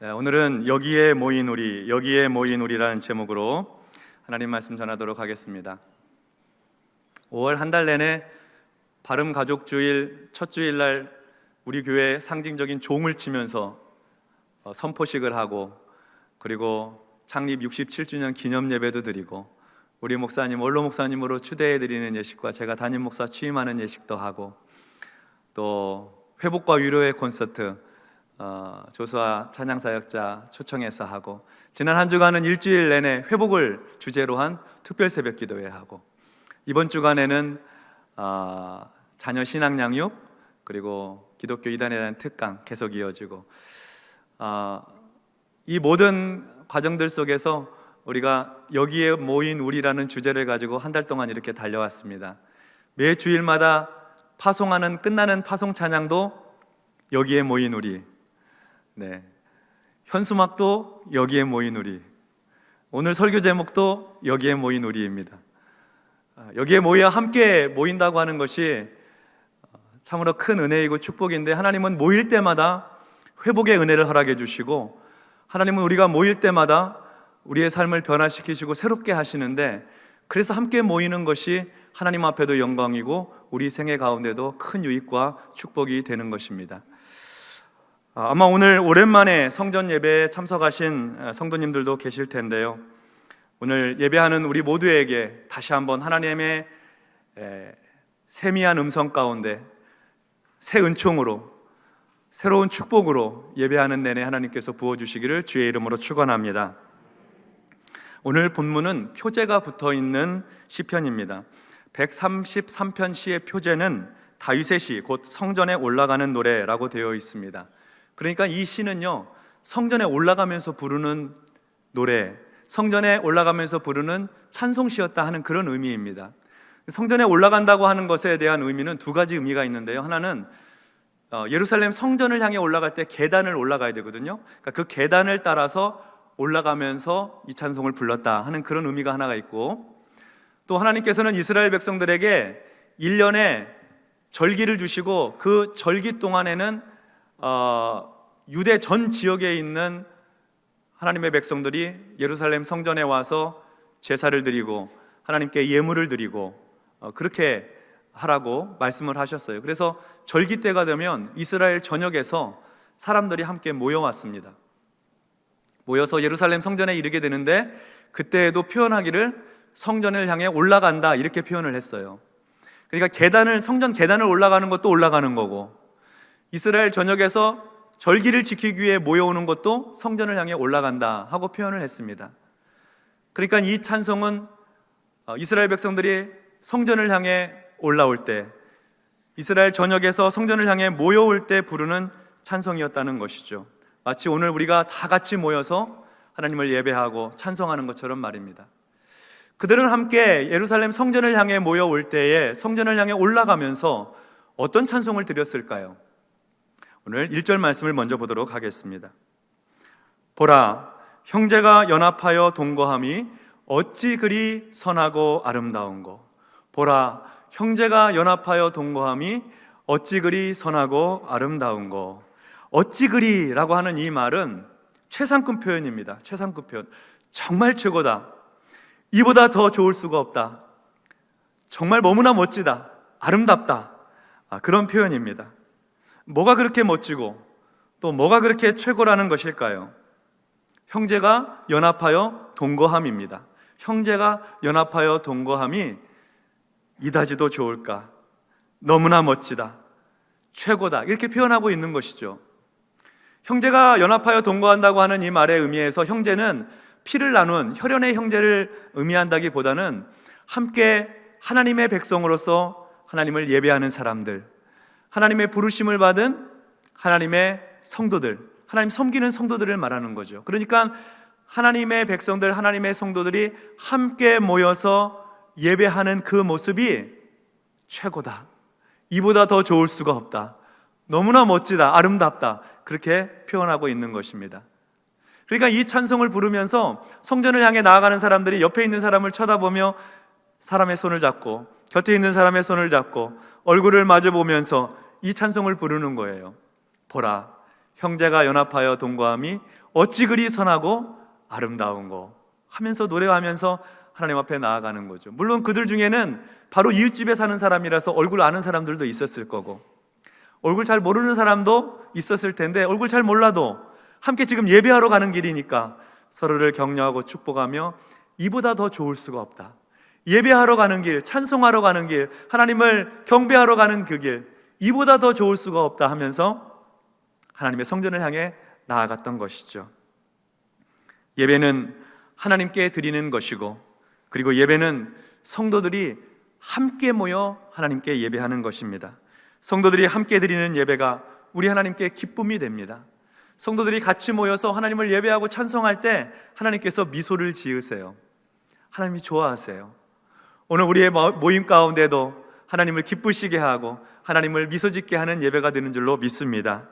네, 오늘은 여기에 모인 우리, 여기에 모인 우리라는 제목으로 하나님 말씀 전하도록 하겠습니다. 5월 한 달 내내 바름 가족 주일 첫 주일 날 우리 교회 상징적인 종을 치면서 어, 선포식을 하고 그리고 창립 67주년 기념 예배도 드리고 우리 목사님 원로 목사님으로 추대해 드리는 예식과 제가 담임 목사 취임하는 예식도 하고 또 회복과 위로의 콘서트 어, 조수아 찬양 사역자 초청해서 하고 지난 한 주간은 일주일 내내 회복을 주제로 한 특별 새벽 기도회 하고 이번 주간에는 어, 자녀 신앙 양육 그리고 기독교 이단에 대한 특강 계속 이어지고 어, 이 모든 과정들 속에서 우리가 여기에 모인 우리라는 주제를 가지고 한 달 동안 이렇게 달려왔습니다. 매 주일마다 파송하는 끝나는 파송 찬양도 여기에 모인 우리. 네. 현수막도 여기에 모인 우리. 오늘 설교 제목도 여기에 모인 우리입니다. 아, 여기에 모여 함께 모인다고 하는 것이 참으로 큰 은혜이고 축복인데 하나님은 모일 때마다 회복의 은혜를 허락해 주시고 하나님은 우리가 모일 때마다 우리의 삶을 변화시키시고 새롭게 하시는데 그래서 함께 모이는 것이 하나님 앞에도 영광이고 우리 생애 가운데도 큰 유익과 축복이 되는 것입니다. 아, 아마 오늘 오랜만에 성전 예배에 참석하신 성도님들도 계실 텐데요. 오늘 예배하는 우리 모두에게 다시 한번 하나님의 세미한 음성 가운데 새 은총으로 새로운 축복으로 예배하는 내내 하나님께서 부어 주시기를 주의 이름으로 축원합니다. 오늘 본문은 표제가 붙어 있는 시편입니다. 133편 시의 표제는 다윗의 시, 곧 성전에 올라가는 노래라고 되어 있습니다. 그러니까 이 시는요, 성전에 올라가면서 부르는 노래, 성전에 올라가면서 부르는 찬송시였다 하는 그런 의미입니다. 성전에 올라간다고 하는 것에 대한 의미는 두 가지 의미가 있는데요. 하나는 어, 예루살렘 성전을 향해 올라갈 때 계단을 올라가야 되거든요. 그러니까 그 계단을 따라서 올라가면서 이 찬송을 불렀다 하는 그런 의미가 하나가 있고 또 하나님께서는 이스라엘 백성들에게 1년에 절기를 주시고 그 절기 동안에는 어, 유대 전 지역에 있는 하나님의 백성들이 예루살렘 성전에 와서 제사를 드리고 하나님께 예물을 드리고 어, 그렇게 하라고 말씀을 하셨어요. 그래서 절기 때가 되면 이스라엘 전역에서 사람들이 함께 모여왔습니다. 모여서 예루살렘 성전에 이르게 되는데 그때에도 표현하기를 성전을 향해 올라간다 이렇게 표현을 했어요. 그러니까 계단을 성전 계단을 올라가는 것도 올라가는 거고 이스라엘 전역에서 절기를 지키기 위해 모여오는 것도 성전을 향해 올라간다 하고 표현을 했습니다. 그러니까 이 찬송은 어, 이스라엘 백성들이 성전을 향해 올라올 때 이스라엘 전역에서 성전을 향해 모여올 때 부르는 찬송이었다는 것이죠. 마치 오늘 우리가 다 같이 모여서 하나님을 예배하고 찬송하는 것처럼 말입니다. 그들은 함께 예루살렘 성전을 향해 모여올 때에 성전을 향해 올라가면서 어떤 찬송을 드렸을까요? 오늘 1절 말씀을 먼저 보도록 하겠습니다. 보라, 형제가 연합하여 동거함이 어찌 그리 선하고 아름다운고. 보라, 형제가 연합하여 동거함이 어찌 그리 선하고 아름다운고. 어찌 그리라고 하는 이 말은 최상급 표현입니다. 최상급 표현. 정말 최고다. 이보다 더 좋을 수가 없다. 정말 너무나 멋지다. 아름답다. 아, 그런 표현입니다. 뭐가 그렇게 멋지고 또 뭐가 그렇게 최고라는 것일까요? 형제가 연합하여 동거함입니다. 형제가 연합하여 동거함이 이다지도 좋을까? 너무나 멋지다. 최고다. 이렇게 표현하고 있는 것이죠. 형제가 연합하여 동거한다고 하는 이 말의 의미에서 형제는 피를 나눈 혈연의 형제를 의미한다기보다는 함께 하나님의 백성으로서 하나님을 예배하는 사람들, 하나님의 부르심을 받은 하나님의 성도들, 하나님 섬기는 성도들을 말하는 거죠. 그러니까 하나님의 백성들, 하나님의 성도들이 함께 모여서 예배하는 그 모습이 최고다. 이보다 더 좋을 수가 없다. 너무나 멋지다. 아름답다. 그렇게 표현하고 있는 것입니다. 그러니까 이 찬송을 부르면서 성전을 향해 나아가는 사람들이 옆에 있는 사람을 쳐다보며 사람의 손을 잡고 곁에 있는 사람의 손을 잡고 얼굴을 마주 보면서 이 찬송을 부르는 거예요. 보라, 형제가 연합하여 동거함이 어찌 그리 선하고 아름다운고 하면서 노래하면서 하나님 앞에 나아가는 거죠. 물론 그들 중에는 바로 이웃집에 사는 사람이라서 얼굴 아는 사람들도 있었을 거고 얼굴 잘 모르는 사람도 있었을 텐데 얼굴 잘 몰라도 함께 지금 예배하러 가는 길이니까 서로를 격려하고 축복하며 이보다 더 좋을 수가 없다. 예배하러 가는 길, 찬송하러 가는 길, 하나님을 경배하러 가는 그 길, 이보다 더 좋을 수가 없다 하면서 하나님의 성전을 향해 나아갔던 것이죠. 예배는 하나님께 드리는 것이고, 그리고 예배는 성도들이 함께 모여 하나님께 예배하는 것입니다. 성도들이 함께 드리는 예배가 우리 하나님께 기쁨이 됩니다. 성도들이 같이 모여서 하나님을 예배하고 찬송할 때 하나님께서 미소를 지으세요. 하나님이 좋아하세요. 오늘 우리의 모임 가운데도 하나님을 기쁘시게 하고 하나님을 미소 짓게 하는 예배가 되는 줄로 믿습니다.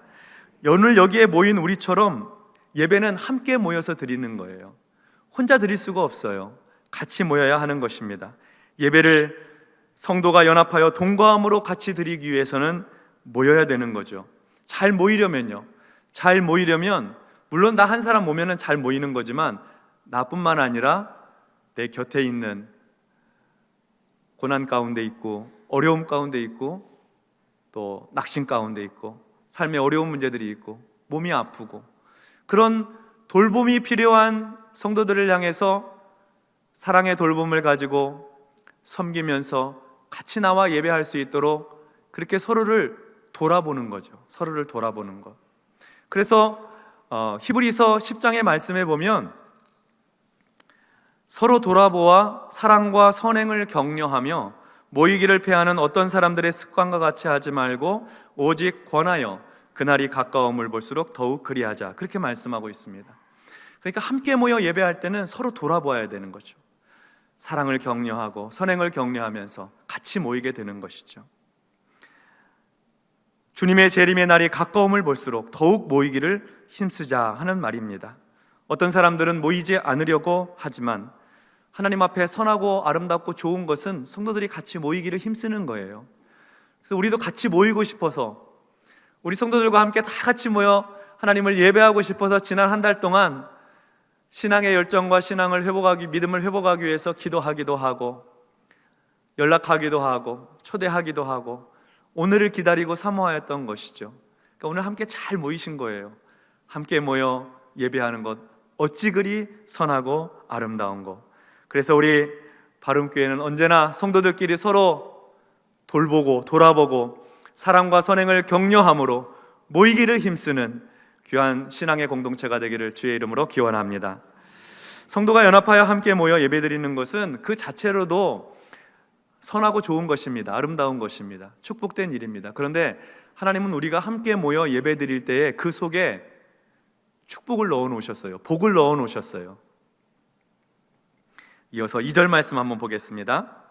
오늘 여기에 모인 우리처럼 예배는 함께 모여서 드리는 거예요. 혼자 드릴 수가 없어요. 같이 모여야 하는 것입니다. 예배를 성도가 연합하여 동거함으로 같이 드리기 위해서는 모여야 되는 거죠. 잘 모이려면요. 잘 모이려면 물론 나 한 사람 모면은 잘 모이는 거지만 나뿐만 아니라 내 곁에 있는 고난 가운데 있고 어려움 가운데 있고 또 낙심 가운데 있고 삶의 어려운 문제들이 있고 몸이 아프고 그런 돌봄이 필요한 성도들을 향해서 사랑의 돌봄을 가지고 섬기면서 같이 나와 예배할 수 있도록 그렇게 서로를 돌아보는 거죠. 서로를 돌아보는 것. 그래서 어, 히브리서 10장의 말씀에 보면 서로 돌아보아 사랑과 선행을 격려하며 모이기를 패하는 어떤 사람들의 습관과 같이 하지 말고 오직 권하여 그날이 가까움을 볼수록 더욱 그리하자 그렇게 말씀하고 있습니다. 그러니까 함께 모여 예배할 때는 서로 돌아보아야 되는 거죠. 사랑을 격려하고 선행을 격려하면서 같이 모이게 되는 것이죠. 주님의 재림의 날이 가까움을 볼수록 더욱 모이기를 힘쓰자 하는 말입니다. 어떤 사람들은 모이지 않으려고 하지만 하나님 앞에 선하고 아름답고 좋은 것은 성도들이 같이 모이기를 힘쓰는 거예요. 그래서 우리도 같이 모이고 싶어서 우리 성도들과 함께 다 같이 모여 하나님을 예배하고 싶어서 지난 한 달 동안 신앙의 열정과 신앙을 회복하기, 믿음을 회복하기 위해서 기도하기도 하고 연락하기도 하고 초대하기도 하고 오늘을 기다리고 사모하였던 것이죠. 그러니까 오늘 함께 잘 모이신 거예요. 함께 모여 예배하는 것 어찌 그리 선하고 아름다운 것. 그래서 우리 바름교회는 언제나 성도들끼리 서로 돌보고 돌아보고 사랑과 선행을 격려함으로 모이기를 힘쓰는 귀한 신앙의 공동체가 되기를 주의 이름으로 기원합니다. 성도가 연합하여 함께 모여 예배드리는 것은 그 자체로도 선하고 좋은 것입니다. 아름다운 것입니다. 축복된 일입니다. 그런데 하나님은 우리가 함께 모여 예배 드릴 때에 그 속에 축복을 넣어 놓으셨어요. 복을 넣어 놓으셨어요. 이어서 2절 말씀 한번 보겠습니다.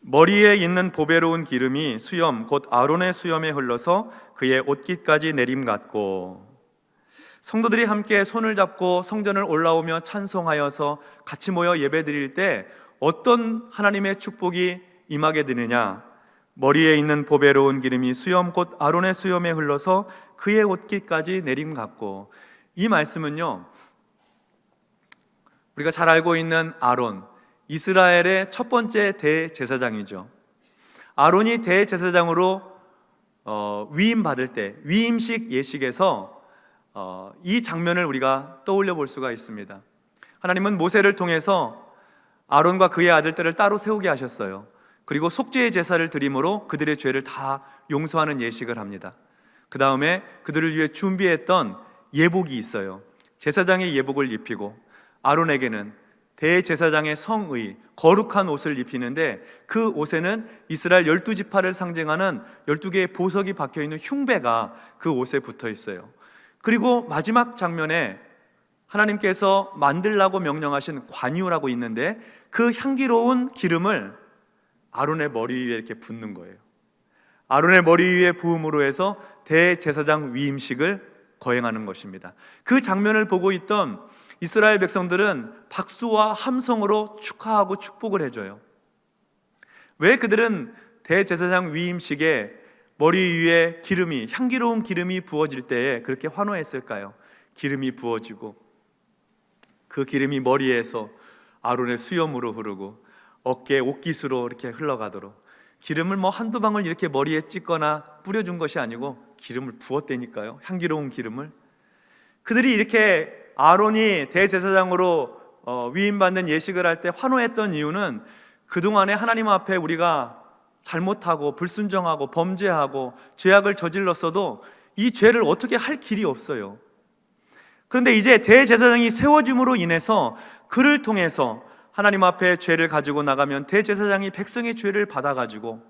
머리에 있는 보배로운 기름이 수염 곧 아론의 수염에 흘러서 그의 옷깃까지 내림 같고 성도들이 함께 손을 잡고 성전을 올라오며 찬송하여서 같이 모여 예배드릴 때 어떤 하나님의 축복이 임하게 되느냐? 머리에 있는 보배로운 기름이 수염 곧 아론의 수염에 흘러서 그의 옷깃까지 내림 같고 이 말씀은요. 우리가 잘 알고 있는 아론 이스라엘의 첫 번째 대제사장이죠. 아론이 대제사장으로 어, 위임 받을 때 위임식 예식에서 어, 이 장면을 우리가 떠올려 볼 수가 있습니다. 하나님은 모세를 통해서 아론과 그의 아들들을 따로 세우게 하셨어요. 그리고 속죄의 제사를 드림으로 그들의 죄를 다 용서하는 예식을 합니다. 그 다음에 그들을 위해 준비했던 예복이 있어요. 제사장의 예복을 입히고 아론에게는 대제사장의 성의, 거룩한 옷을 입히는데 그 옷에는 이스라엘 열두 지파를 상징하는 열두 개의 보석이 박혀 있는 흉배가 그 옷에 붙어 있어요. 그리고 마지막 장면에 하나님께서 만들라고 명령하신 관유라고 있는데 그 향기로운 기름을 아론의 머리 위에 이렇게 붓는 거예요. 아론의 머리 위에 부음으로 해서 대제사장 위임식을 거행하는 것입니다. 그 장면을 보고 있던 이스라엘 백성들은 박수와 함성으로 축하하고 축복을 해줘요. 왜 그들은 대제사장 위임식에 머리 위에 기름이 향기로운 기름이 부어질 때에 그렇게 환호했을까요? 기름이 부어지고 그 기름이 머리에서 아론의 수염으로 흐르고 어깨에 옷깃으로 이렇게 흘러가도록 기름을 뭐 한두 방울 이렇게 머리에 찍거나 뿌려준 것이 아니고 기름을 부었다니까요. 향기로운 기름을 그들이 이렇게 아론이 대제사장으로 어, 위임받는 예식을 할 때 환호했던 이유는 그동안에 하나님 앞에 우리가 잘못하고 불순종하고 범죄하고 죄악을 저질렀어도 이 죄를 어떻게 할 길이 없어요. 그런데 이제 대제사장이 세워짐으로 인해서 그를 통해서 하나님 앞에 죄를 가지고 나가면 대제사장이 백성의 죄를 받아가지고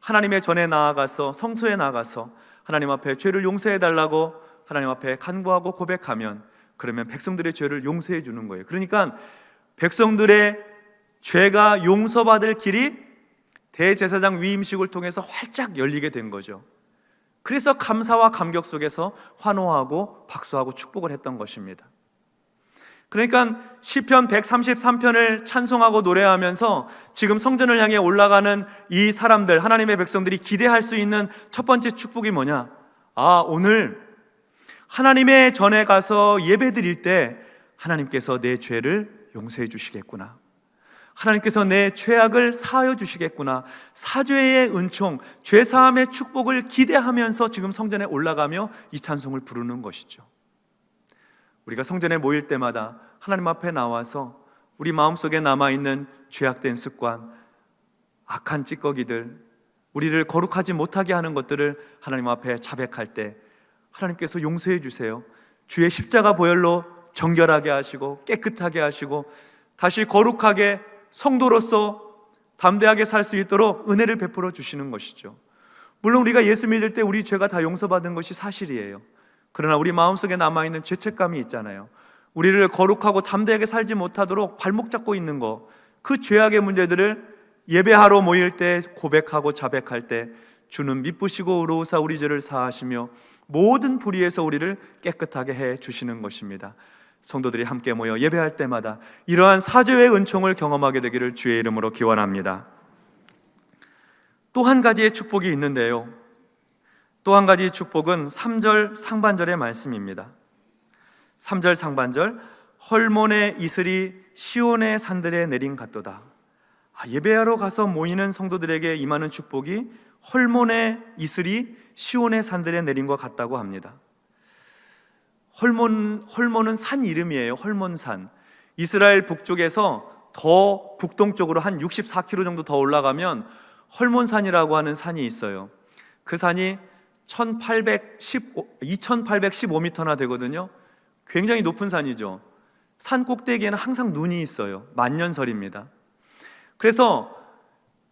하나님의 전에 나아가서 성소에 나가서 하나님 앞에 죄를 용서해 달라고 하나님 앞에 간구하고 고백하면 그러면 백성들의 죄를 용서해 주는 거예요. 그러니까 백성들의 죄가 용서받을 길이 대제사장 위임식을 통해서 활짝 열리게 된 거죠. 그래서 감사와 감격 속에서 환호하고 박수하고 축복을 했던 것입니다. 그러니까 시편 133편을 찬송하고 노래하면서 지금 성전을 향해 올라가는 이 사람들 하나님의 백성들이 기대할 수 있는 첫 번째 축복이 뭐냐? 아, 오늘 하나님의 전에 가서 예배 드릴 때 하나님께서 내 죄를 용서해 주시겠구나. 하나님께서 내 죄악을 사하여 주시겠구나. 사죄의 은총, 죄 사함의 축복을 기대하면서 지금 성전에 올라가며 이 찬송을 부르는 것이죠. 우리가 성전에 모일 때마다 하나님 앞에 나와서 우리 마음속에 남아 있는 죄악된 습관, 악한 찌꺼기들, 우리를 거룩하지 못하게 하는 것들을 하나님 앞에 자백할 때 하나님께서 용서해 주세요. 주의 십자가 보혈로 정결하게 하시고 깨끗하게 하시고 다시 거룩하게 성도로서 담대하게 살 수 있도록 은혜를 베풀어 주시는 것이죠. 물론 우리가 예수 믿을 때 우리 죄가 다 용서받은 것이 사실이에요. 그러나 우리 마음속에 남아있는 죄책감이 있잖아요. 우리를 거룩하고 담대하게 살지 못하도록 발목 잡고 있는 거, 그 죄악의 문제들을 예배하러 모일 때 고백하고 자백할 때 주는 미쁘시고 의로우사 우리 죄를 사하시며 모든 불의에서 우리를 깨끗하게 해 주시는 것입니다. 성도들이 함께 모여 예배할 때마다 이러한 사죄의 은총을 경험하게 되기를 주의 이름으로 기원합니다. 또 한 가지의 축복이 있는데요. 또 한 가지 축복은 3절 상반절의 말씀입니다. 3절 상반절 헐몬의 이슬이 시온의 산들에 내린 같도다. 아, 예배하러 가서 모이는 성도들에게 임하는 축복이 헐몬의 이슬이 시온의 산들에 내린 것 같다고 합니다. 헐몬 헐몬은 산 이름이에요. 헐몬산. 이스라엘 북쪽에서 더 북동쪽으로 한 64km 정도 더 올라가면 헐몬산이라고 하는 산이 있어요. 그 산이 1815, 2815m나 되거든요. 굉장히 높은 산이죠. 산 꼭대기에는 항상 눈이 있어요. 만년설입니다. 그래서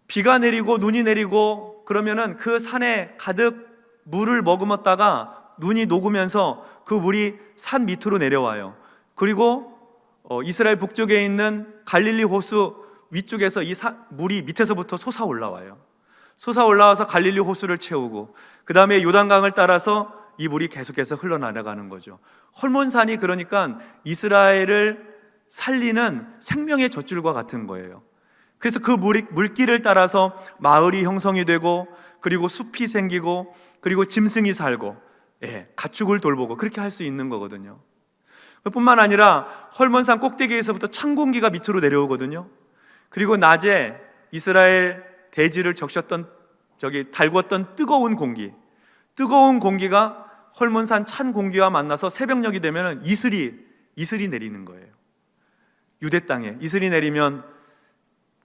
비가 내리고 눈이 내리고 그러면은 그 산에 가득 물을 머금었다가 눈이 녹으면서 그 물이 산 밑으로 내려와요. 그리고 어, 이스라엘 북쪽에 있는 갈릴리 호수 위쪽에서 이 사, 물이 밑에서부터 솟아 올라와요. 솟아 올라와서 갈릴리 호수를 채우고 그 다음에 요단강을 따라서 이 물이 계속해서 흘러나가는 거죠. 헐몬산이 그러니까 이스라엘을 살리는 생명의 젖줄과 같은 거예요. 그래서 그 물이, 물길을 따라서 마을이 형성이 되고 그리고 숲이 생기고 그리고 짐승이 살고 예, 가축을 돌보고 그렇게 할 수 있는 거거든요. 뿐만 아니라 헐몬산 꼭대기에서부터 찬 공기가 밑으로 내려오거든요. 그리고 낮에 이스라엘 대지를 적셨던 저기 달궜던 뜨거운 공기, 뜨거운 공기가 헐몬산 찬 공기와 만나서 새벽녘이 되면 이슬이 이슬이 내리는 거예요. 유대 땅에 이슬이 내리면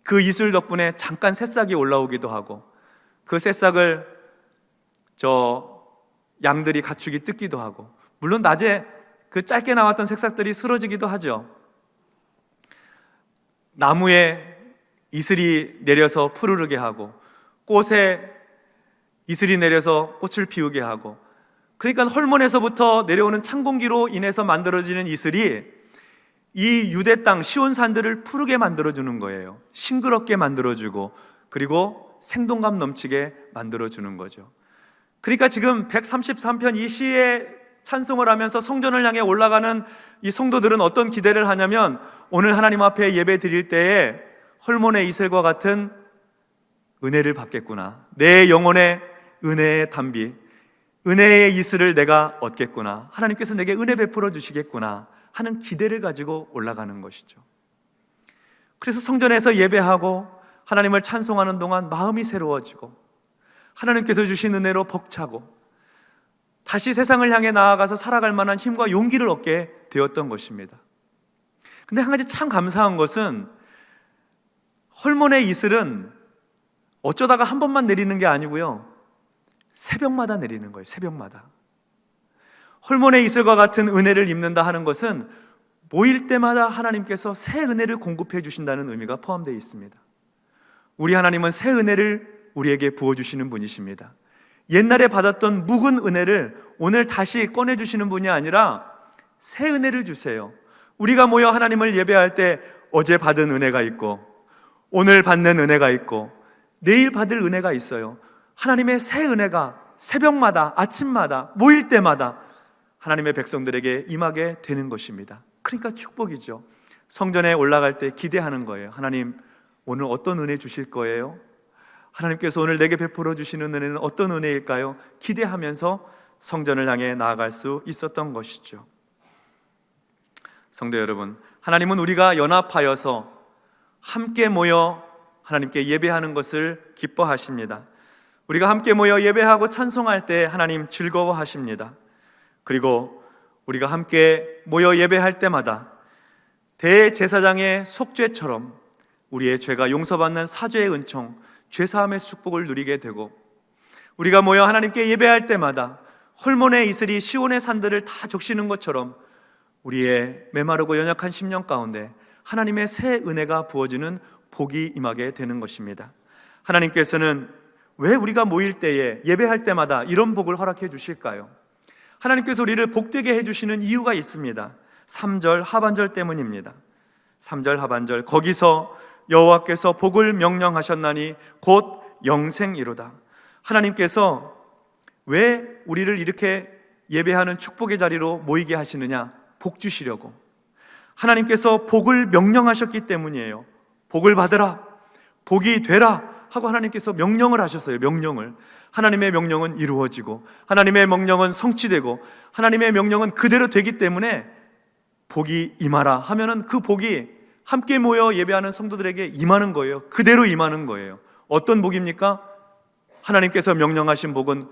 그 이슬 덕분에 잠깐 새싹이 올라오기도 하고 그 새싹을 저 양들이 가축이 뜯기도 하고 물론 낮에 그 짧게 나왔던 새싹들이 쓰러지기도 하죠. 나무에 이슬이 내려서 푸르르게 하고 꽃에 이슬이 내려서 꽃을 피우게 하고 그러니까 헐몬에서부터 내려오는 찬 공기로 인해서 만들어지는 이슬이 이 유대 땅 시온 산들을 푸르게 만들어 주는 거예요. 싱그럽게 만들어 주고 그리고 생동감 넘치게 만들어 주는 거죠. 그러니까 지금 133편 이 시에 찬송을 하면서 성전을 향해 올라가는 이 성도들은 어떤 기대를 하냐면 오늘 하나님 앞에 예배 드릴 때에 헐몬의 이슬과 같은 은혜를 받겠구나. 내 영혼의 은혜의 담비. 은혜의 이슬을 내가 얻겠구나. 하나님께서 내게 은혜 베풀어 주시겠구나 하는 기대를 가지고 올라가는 것이죠. 그래서 성전에서 예배하고 하나님을 찬송하는 동안 마음이 새로워지고 하나님께서 주신 은혜로 벅차고 다시 세상을 향해 나아가서 살아갈 만한 힘과 용기를 얻게 되었던 것입니다. 근데 한 가지 참 감사한 것은 헐몬의 이슬은 어쩌다가 한 번만 내리는 게 아니고요. 새벽마다 내리는 거예요. 새벽마다. 헐몬의 이슬과 같은 은혜를 입는다 하는 것은 모일 때마다 하나님께서 새 은혜를 공급해 주신다는 의미가 포함되어 있습니다. 우리 하나님은 새 은혜를 우리에게 부어 주시는 분이십니다. 옛날에 받았던 묵은 은혜를 오늘 다시 꺼내 주시는 분이 아니라 새 은혜를 주세요. 우리가 모여 하나님을 예배할 때 어제 받은 은혜가 있고 오늘 받는 은혜가 있고 내일 받을 은혜가 있어요. 하나님의 새 은혜가 새벽마다 아침마다 모일 때마다 하나님의 백성들에게 임하게 되는 것입니다. 그러니까 축복이죠. 성전에 올라갈 때 기대하는 거예요. 하나님 오늘 어떤 은혜 주실 거예요? 하나님께서 오늘 내게 베풀어 주시는 은혜는 어떤 은혜일까요? 기대하면서 성전을 향해 나아갈 수 있었던 것이죠. 성도 여러분, 하나님은 우리가 연합하여서 함께 모여 하나님께 예배하는 것을 기뻐하십니다. 우리가 함께 모여 예배하고 찬송할 때 하나님 즐거워하십니다. 그리고 우리가 함께 모여 예배할 때마다 대제사장의 속죄처럼 우리의 죄가 용서받는 사죄의 은총, 죄사함의 축복을 누리게 되고 우리가 모여 하나님께 예배할 때마다 홀몬의 이슬이 시온의 산들을 다 적시는 것처럼 우리의 메마르고 연약한 심령 가운데 하나님의 새 은혜가 부어지는 복이 임하게 되는 것입니다. 하나님께서는 왜 우리가 모일 때에 예배할 때마다 이런 복을 허락해 주실까요? 하나님께서 우리를 복되게 해 주시는 이유가 있습니다. 3절 하반절 때문입니다. 3절 하반절 거기서 여호와께서 복을 명령하셨나니 곧 영생이로다. 하나님께서 왜 우리를 이렇게 예배하는 축복의 자리로 모이게 하시느냐? 복 주시려고. 하나님께서 복을 명령하셨기 때문이에요. 복을 받으라. 복이 되라. 하고 하나님께서 명령을 하셨어요. 명령을. 하나님의 명령은 이루어지고 하나님의 명령은 성취되고 하나님의 명령은 그대로 되기 때문에 복이 임하라 하면은 그 복이 함께 모여 예배하는 성도들에게 임하는 거예요. 그대로 임하는 거예요. 어떤 복입니까? 하나님께서 명령하신 복은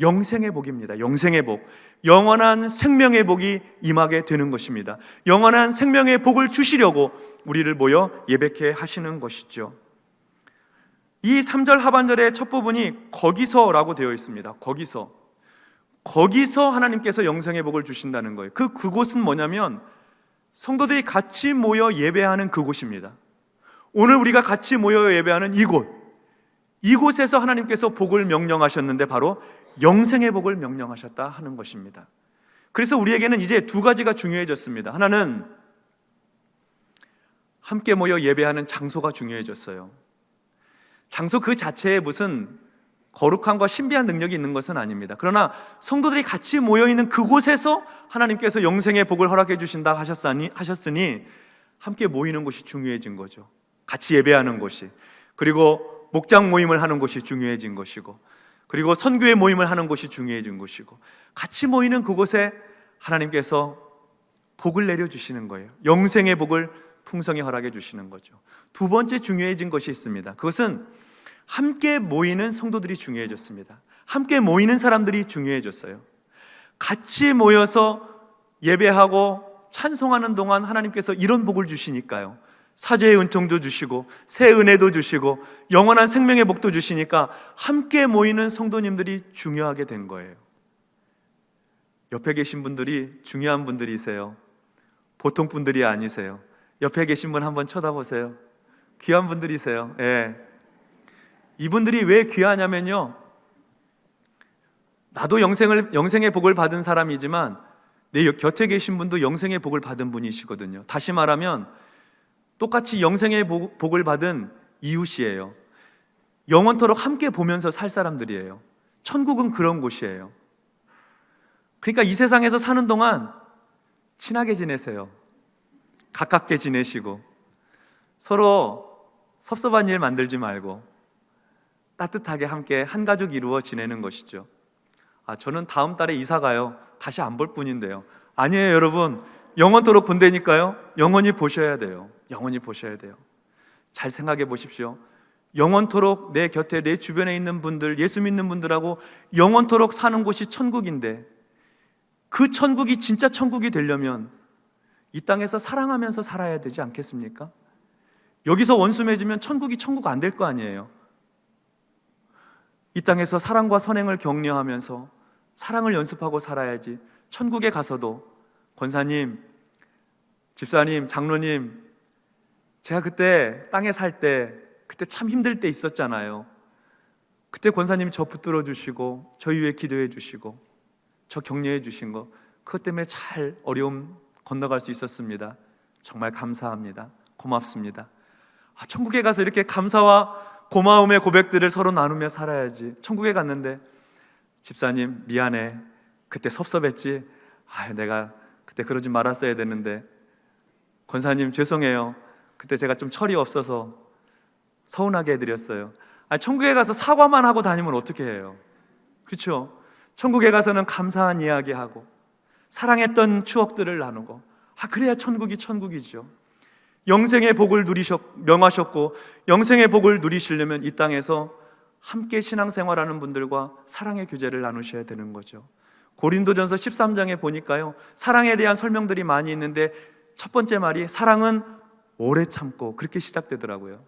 영생의 복입니다. 영생의 복. 영원한 생명의 복이 임하게 되는 것입니다. 영원한 생명의 복을 주시려고 우리를 모여 예배케 하시는 것이죠. 이 3절 하반절의 첫 부분이 거기서라고 되어 있습니다. 거기서. 거기서 하나님께서 영생의 복을 주신다는 거예요. 그 그곳은 뭐냐면 성도들이 같이 모여 예배하는 그곳입니다. 오늘 우리가 같이 모여 예배하는 이곳. 이곳에서 하나님께서 복을 명령하셨는데 바로 영생의 복을 명령하셨다 하는 것입니다. 그래서 우리에게는 이제 두 가지가 중요해졌습니다. 하나는 함께 모여 예배하는 장소가 중요해졌어요. 장소 그 자체에 무슨 거룩함과 신비한 능력이 있는 것은 아닙니다. 그러나 성도들이 같이 모여 있는 그곳에서 하나님께서 영생의 복을 허락해 주신다 하셨으니, 하셨으니 함께 모이는 곳이 중요해진 거죠. 같이 예배하는 곳이 그리고 목장 모임을 하는 곳이 중요해진 것이고 그리고 선교회 모임을 하는 곳이 중요해진 것이고 같이 모이는 그곳에 하나님께서 복을 내려 주시는 거예요. 영생의 복을 풍성히 허락해 주시는 거죠. 두 번째 중요해진 것이 있습니다. 그것은 함께 모이는 성도들이 중요해졌습니다. 함께 모이는 사람들이 중요해졌어요. 같이 모여서 예배하고 찬송하는 동안 하나님께서 이런 복을 주시니까요. 사제의 은총도 주시고 새 은혜도 주시고 영원한 생명의 복도 주시니까 함께 모이는 성도님들이 중요하게 된 거예요. 옆에 계신 분들이 중요한 분들이세요. 보통 분들이 아니세요. 옆에 계신 분 한번 쳐다보세요. 귀한 분들이세요. 예. 이분들이 왜 귀하냐면요. 나도 영생을 영생의 복을 받은 사람이지만 내 곁에 계신 분도 영생의 복을 받은 분이시거든요. 다시 말하면 똑같이 영생의 복을 받은 이웃이에요. 영원토록 함께 보면서 살 사람들이에요. 천국은 그런 곳이에요. 그러니까 이 세상에서 사는 동안 친하게 지내세요. 가깝게 지내시고 서로 섭섭한 일 만들지 말고 따뜻하게 함께 한 가족 이루어 지내는 것이죠. 아, 저는 다음 달에 이사 가요. 다시 안 볼 뿐인데요. 아니에요, 여러분. 영원토록 본다니까요. 영원히 보셔야 돼요. 영원히 보셔야 돼요. 잘 생각해 보십시오. 영원토록 내 곁에 내 주변에 있는 분들, 예수 믿는 분들하고 영원토록 사는 곳이 천국인데 그 천국이 진짜 천국이 되려면 이 땅에서 사랑하면서 살아야 되지 않겠습니까? 여기서 원수 맺으면 천국이 천국 안 될 거 아니에요. 이 땅에서 사랑과 선행을 격려하면서 사랑을 연습하고 살아야지 천국에 가서도 권사님, 집사님, 장로님, 제가 그때 땅에 살 때 그때 참 힘들 때 있었잖아요. 그때 권사님이 저 붙들어 주시고 저 위해 기도해 주시고 저 격려해 주신 거 그것 때문에 잘 어려움 건너갈 수 있었습니다. 정말 감사합니다. 고맙습니다. 아, 천국에 가서 이렇게 감사와 고마움의 고백들을 서로 나누며 살아야지. 천국에 갔는데 집사님 미안해. 그때 섭섭했지. 아, 내가 그때 그러지 말았어야 되는데 권사님 죄송해요. 그때 제가 좀 철이 없어서 서운하게 해드렸어요. 아, 천국에 가서 사과만 하고 다니면 어떻게 해요? 그렇죠? 천국에 가서는 감사한 이야기하고 사랑했던 추억들을 나누고 아 그래야 천국이 천국이죠. 영생의 복을 누리셨 명하셨고 영생의 복을 누리시려면 이 땅에서 함께 신앙생활하는 분들과 사랑의 교제를 나누셔야 되는 거죠. 고린도전서 13장에 보니까요. 사랑에 대한 설명들이 많이 있는데 첫 번째 말이 사랑은 오래 참고 그렇게 시작되더라고요.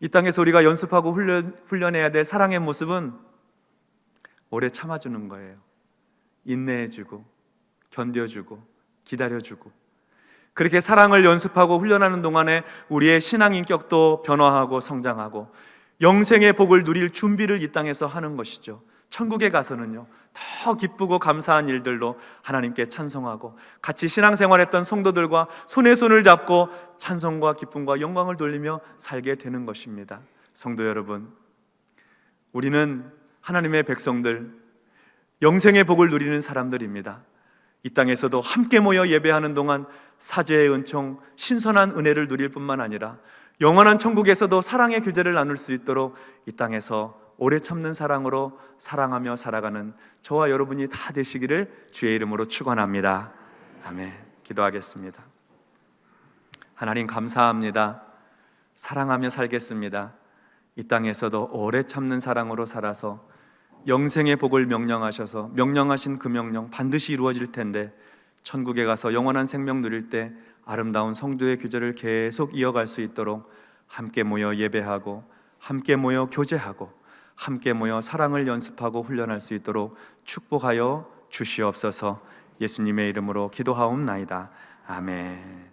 이 땅에서 우리가 연습하고 훈련, 훈련해야 될 사랑의 모습은 오래 참아주는 거예요. 인내해주고, 견뎌주고, 기다려주고. 그렇게 사랑을 연습하고 훈련하는 동안에 우리의 신앙 인격도 변화하고 성장하고 영생의 복을 누릴 준비를 이 땅에서 하는 것이죠. 천국에 가서는요, 더 기쁘고 감사한 일들로 하나님께 찬송하고 같이 신앙생활했던 성도들과 손에 손을 잡고 찬송과 기쁨과 영광을 돌리며 살게 되는 것입니다. 성도 여러분, 우리는 하나님의 백성들, 영생의 복을 누리는 사람들입니다. 이 땅에서도 함께 모여 예배하는 동안 사죄의 은총, 신선한 은혜를 누릴 뿐만 아니라 영원한 천국에서도 사랑의 교제를 나눌 수 있도록 이 땅에서 오래 참는 사랑으로 사랑하며 살아가는 저와 여러분이 다 되시기를 주의 이름으로 축원합니다. 아멘. 기도하겠습니다. 하나님 감사합니다. 사랑하며 살겠습니다. 이 땅에서도 오래 참는 사랑으로 살아서 영생의 복을 명령하셔서 명령하신 그 명령 반드시 이루어질 텐데 천국에 가서 영원한 생명 누릴 때 아름다운 성도의 규제를 계속 이어갈 수 있도록 함께 모여 예배하고 함께 모여 교제하고 함께 모여 사랑을 연습하고 훈련할 수 있도록 축복하여 주시옵소서 예수님의 이름으로 기도하옵나이다. 아멘.